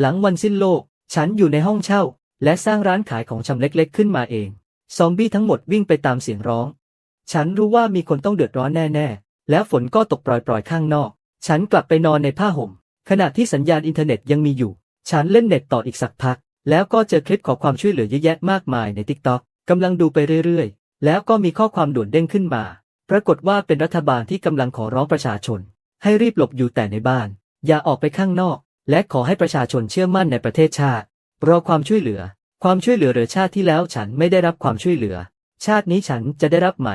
หลังวันสิ้นโลก ฉันอยู่ในห้องเช่า และสร้างร้านขายของชำเล็กๆ ขึ้นมาเอง ซอมบี้ทั้งหมดวิ่งไปตามเสียงร้อง ฉันรู้ว่ามีคนต้องเดือดร้อนแน่ๆ แล้วฝนก็ตกปล่อยๆ ข้างนอก ฉันกลับไปนอนในผ้าห่ม ขณะที่สัญญาณอินเทอร์เน็ตยังมีอยู่ ฉันเล่นเน็ตต่ออีกสักพัก แล้วก็เจอคลิปขอความช่วยเหลือเยอะแยะมากมายใน TikTok กำลังดูไปเรื่อยๆ แล้วก็มีข้อความด่วนเด้งขึ้นมา ปรากฏว่าเป็นรัฐบาลที่กำลังขอร้องประชาชน ให้รีบหลบอยู่แต่ในบ้าน อย่าออกไปข้างนอก และขอให้ประชาชนเชื่อมั่นในประเทศชาติรอความช่วยเหลือ ความช่วยเหลือเหรือชาติที่แล้วฉันไม่ได้รับความช่วยเหลือ ชาตินี้ฉันจะได้รับไหม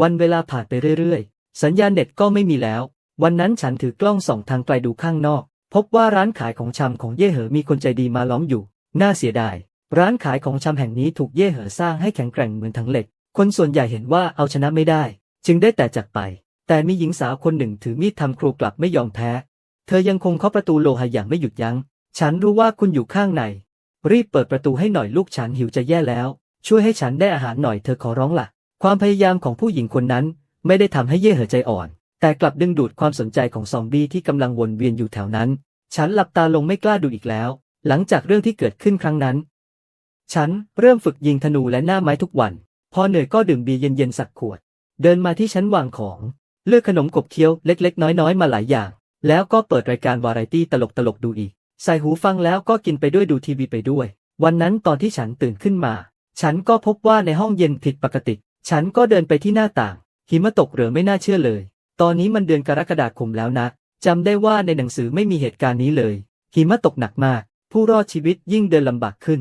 วันเวลาผ่านไปเรื่อยๆ สัญญาณเน็ตก็ไม่มีแล้ว วันนั้นฉันถือกล้องส่องทางไกลดูข้างนอก พบว่าร้านขายของชำของเย่เหอมีคนใจดีมาล้อมอยู่ น่าเสียดาย ร้านขายของชำแห่งนี้ถูกเย่เหอสร้างให้แข็งแกร่งเหมือนทั้งเหล็ก คนส่วนใหญ่เห็นว่าเอาชนะไม่ได้ จึงได้แต่จากไป แต่มีหญิงสาวคนหนึ่งถือมีดทำครูกลับไม่ยอมแพ้ เธอยังคงเคาะประตูโลหะอย่างไม่หยุดยัง้ง ฉันรู้ว่าคุณอยู่ข้างใน รีบเปิดประตูให้หน่อยลูกฉันหิวจะแย่แล้ว ช่วยให้ฉันได้อาหารหน่อยเธอขอร้องล่ะ ความพยายามของผู้หญิงคนนั้น ไม่ได้ทำให้เย่เหอใจอ่อน แต่กลับดึงดูดความสนใจของซอมบี้ที่กำลังวนเวียนอยู่แถวนั้น ฉันหลับตาลงไม่กล้าดูอีกแล้ว หลังจากเรื่องที่เกิดขึ้นครั้งนั้น ฉันเริ่มฝึกยิงธนูและหน้าไม้ทุกวัน พอเหนื่อยก็ดื่มเบียร์เย็นๆสักขวด เดินมาที่ชั้นวางของ เลือกขนมกบเคี้ยวเล็กๆ น้อยๆ มาหลายอย่าง แล้วก็เปิดรายการวาไรตี้ตลกๆดูอีก ใส่หูฟังแล้วก็กินไปด้วยดูทีวีไปด้วย วันนั้นตอนที่ฉันตื่นขึ้นมา ฉันก็พบว่าในห้องเย็นผิดปกติ ฉันก็เดินไปที่หน้าต่าง หิมะตกเหรือไม่น่าเชื่อเลย ตอนนี้มันเดือนกรกฎาคมแล้วนะจำได้ว่าในหนังสือไม่มีเหตุการณ์นี้เลย หิมะตกหนักมาก ผู้รอดชีวิตยิ่งเดินลำบากขึ้น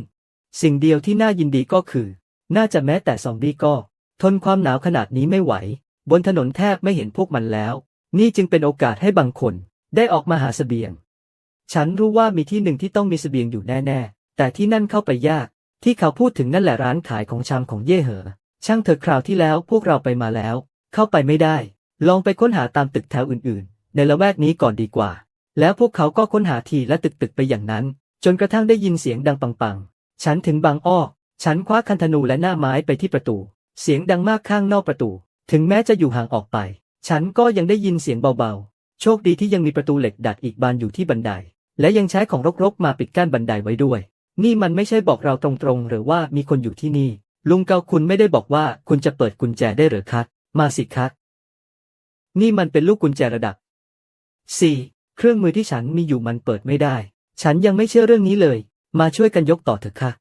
สิ่งเดียวที่น่ายินดีก็คือ น่าจะแม้แต่ซอมบี้ก็ ทนความหนาวขนาดนี้ไม่ไหว บนถนนแทบไม่เห็นพวกมันแล้ว นี่จึงเป็นโอกาสให้บางคนได้ออกมาหาเสบียง ฉันรู้ว่ามีที่หนึ่งที่ต้องมีเสบียงอยู่แน่ ๆ แต่ที่นั่นเข้าไปยาก ที่เขาพูดถึงนั่นแหละร้านขายของชำของเย่เหอ ช่างเถอะคราวที่แล้วพวกเราไปมาแล้ว เข้าไปไม่ได้ ลองไปค้นหาตามตึกแถวอื่นๆ ในละแวกนี้ก่อนดีกว่า แล้วพวกเขาก็ค้นหาทีและตึกๆไปอย่างนั้น จนกระทั่งได้ยินเสียงดังปังๆ ฉันถึงบางอ้อ ฉันคว้าคันธนูและหน้าไม้ไปที่ประตู เสียงดังมากข้างนอกประตู ถึงแม้จะอยู่ห่างออกไป ฉันก็ยังได้ยินเสียงเบาๆ โชคดีที่ยังมีประตูเหล็กดัดอีกบานอยู่ที่บันได และยังใช้ของรกๆมาปิดกั้นบันไดไว้ด้วย นี่มันไม่ใช่บอกเราตรงๆ หรือว่ามีคนอยู่ที่นี่ ลุงเกาคุณไม่ได้บอกว่าคุณจะเปิดกุญแจได้หรือคะมาสิคะนี่มันเป็นลูกกุญแจระดับ 4. เครื่องมือที่ฉันมีอยู่มันเปิดไม่ได้ ฉันยังไม่เชื่อเรื่องนี้เลย มาช่วยกันยกต่อเถอะค่ะ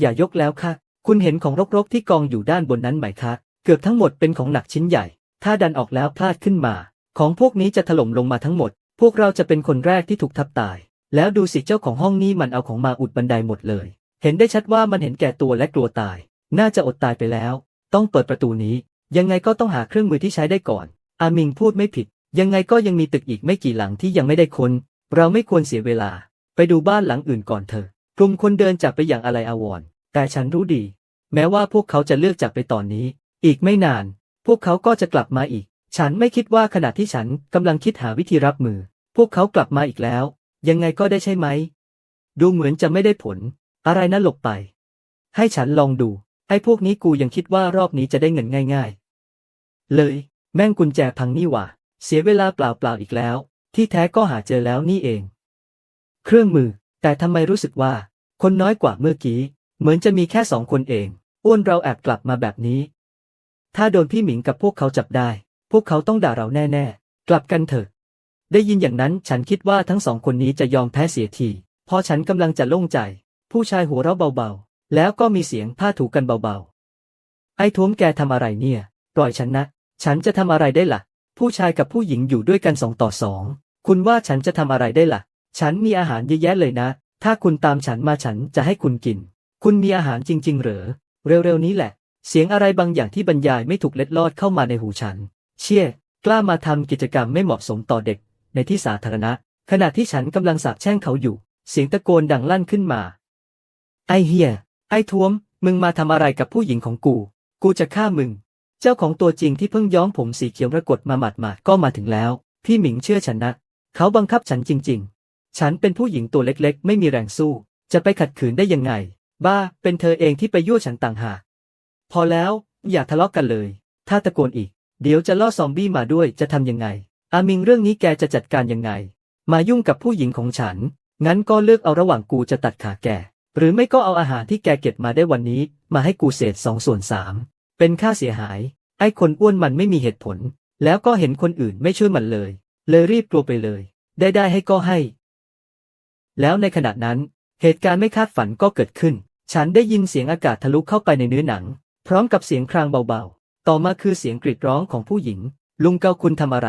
อย่ายกแล้วค่ะ คุณเห็นของรกๆที่กองอยู่ด้านบนนั้นไหมคะ เกือบทั้งหมดเป็นของหนักชิ้นใหญ่ ถ้าดันออกแล้วพลาดขึ้นมา ของพวกนี้จะถล่มลงมาทั้งหมด พวกเราจะเป็นคนแรกที่ถูกทับตาย แล้วดูสิเจ้าของห้องนี้มันเอาของมาอุดบันไดหมดเลย เห็นได้ชัดว่ามันเห็นแก่ตัวและกลัวตาย น่าจะอดตายไปแล้ว ต้องเปิดประตูนี้ ยังไงก็ต้องหาเครื่องมือที่ใช้ได้ก่อน อามิงพูดไม่ผิด ยังไงก็ยังมีตึกอีกไม่กี่หลังที่ยังไม่ได้ค้น เราไม่ควรเสียเวลา ไปดูบ้านหลังอื่นก่อนเถอะกลุ่มคนเดินจากไปอย่างอะไรอาวรแต่ฉันรู้ดี แม้ว่าพวกเขาจะเลือกจากไปตอนนี้ อีกไม่นาน พวกเขาก็จะกลับมาอีก ฉันไม่คิดว่าขณะที่ฉันกำลังคิดหาวิธีรับมือ พวกเขากลับมาอีกแล้ว ยังไงก็ได้ใช่ไหม ดูเหมือนจะไม่ได้ผล อะไรนะหลบไป ให้ฉันลองดู ไอ้พวกนี้กูยังคิดว่ารอบนี้จะได้เงินง่าย ๆ เลย แม่งกุญแจพังนี่หว่า เสียเวลาเปล่าๆอีกแล้ว ที่แท้ก็หาเจอแล้วนี่เอง เครื่องมือ แต่ทำไมรู้สึกว่า คนน้อยกว่าเมื่อกี้ เหมือนจะมีแค่สองคนเอง อ้วนเราแอบกลับมาแบบนี้ ถ้าโดนพี่หมิงกับพวกเขาจับได้ พวกเขาต้องด่าเราแน่ๆ กลับกันเถอะ ได้ยินอย่างนั้นฉันคิดว่าทั้งสองคนนี้จะยอมแพ้เสียที พอฉันกำลังจะโล่งใจ ผู้ชายหัวเราะเบาๆ แล้วก็มีเสียงผ้าถูกันเบาๆ ไอ้ท้วมแกทำอะไรเนี่ย ปล่อยฉันนะ ฉันจะทำอะไรได้ล่ะ ผู้ชายกับผู้หญิงอยู่ด้วยกันสองต่อสอง คุณว่าฉันจะทำอะไรได้ล่ะ ฉันมีอาหารเยอะแยะเลยนะ ถ้าคุณตามฉันมาฉันจะให้คุณกิน คุณมีอาหารจริง ๆ เหรอ เร็วๆนี้แหละ เสียงอะไรบางอย่างที่บรรยายไม่ถูกเล็ดลอดเข้ามาในหูฉัน เชี่ย กล้ามาทำกิจกรรมไม่เหมาะสมต่อเด็ก ในที่สาธารณะ ขณะที่ฉันกำลังสาบแช่งเขาอยู่ เสียงตะโกนดังลั่นขึ้นมา ไอเฮีย ไอท้วม มึงมาทำอะไรกับผู้หญิงของกู กูจะฆ่ามึง เจ้าของตัวจริงที่เพิ่งย้อมผมสีเขียวปรากฏมาหมาดมาดก็มาถึงแล้ว พี่หมิงเชื่อฉันนะ เขาบังคับฉันจริง ๆ ฉันเป็นผู้หญิงตัวเล็กๆ ไม่มีแรงสู้ จะไปขัดขืนได้ยังไง บ้า เป็นเธอเองที่ไปยั่วฉันต่างหาก พอแล้ว อย่าทะเลาะกกันเลย ถ้าตะโกนอีก เดี๋ยวจะล่อซอมบี้มาด้วยจะทำยังไง อามิงเรื่องนี้แกจะจัดการยังไง มายุ่งกับผู้หญิงของฉัน งั้นก็เลือกเอาระหว่างกูจะตัดขาแก หรือไม่ก็เอาอาหารที่แกเก็บมาได้วันนี้ มาให้กูเศษสองส่วนสามเป็นค่าเสียหาย ไอ้คนอ้วนมันไม่มีเหตุผล แล้วก็เห็นคนอื่นไม่ช่วยมันเลย เลยรีบตัวไปเลย ได้ได้ให้ก็ให้ แล้วในขณะนั้น เหตุการณ์ไม่คาดฝันก็เกิดขึ้น ฉันได้ยินเสียงอากาศทะลุเข้าไปในเนื้อหนัง พร้อมกับเสียงครางเบาๆ ต่อมาคือเสียงกรีดร้องของผู้หญิง ลุงเกาคุณทำอะไร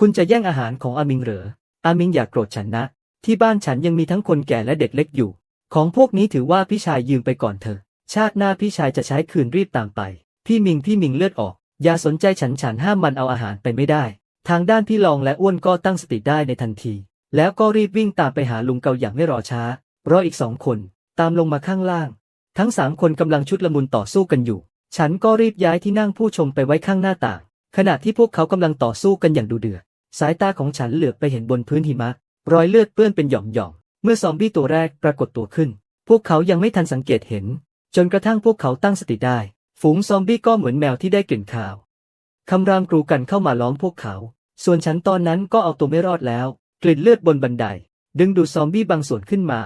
คุณจะแย่งอาหารของอามิงเหรอ อามิงอย่ากโกรธฉันนะ ที่บ้านฉันยังมีทั้งคนแก่และเด็กเล็กอยู่ ของพวกนี้ถือว่าพี่ชายยืมไปก่อนเถอะ ชาติหน้าพี่ชายจะใช้คืนรีบตามไป พี่มิงพี่มิงเลือดออก อย่าสนใจฉันฉันห้ามมันเอาอาหารไปไม่ได้ ทางด้านพี่ลองและอ้วนก็ตั้งสติได้ในทันที แล้วก็รีบวิ่งตามไปหาลุงเกาอย่างไม่รอช้ารออีกสองคน ตามลงมาข้างล่าง ทั้งสามคนกำลังชุดละมุนต่อสู้กันอยู่ ฉันก็รีบย้ายที่นั่งผู้ชมไปไว้ข้างหน้าต่าง ขณะที่พวกเขากำลังต่อสู้กันอย่างดุเดือด สายตาของฉันเหลือบไปเห็นบนพื้นหิมะ รอยเลือดเปื้อนเป็นหย่อมๆ เมื่อซอมบี้ตัวแรกปรากฏตัวขึ้น พวกเขายังไม่ทันสังเกตเห็น จนกระทั่งพวกเขาตั้งสติได้ ฝูงซอมบี้ก็เหมือนแมวที่ได้กลิ่นข่าว คำรามกรูกันเข้ามาล้อมพวกเขา ส่วนฉันตอนนั้นก็เอาตัวไม่รอดแล้ว กลิ่นเลือดบนบันได ดึงดูดซอมบี้บางส่วนขึ้นมา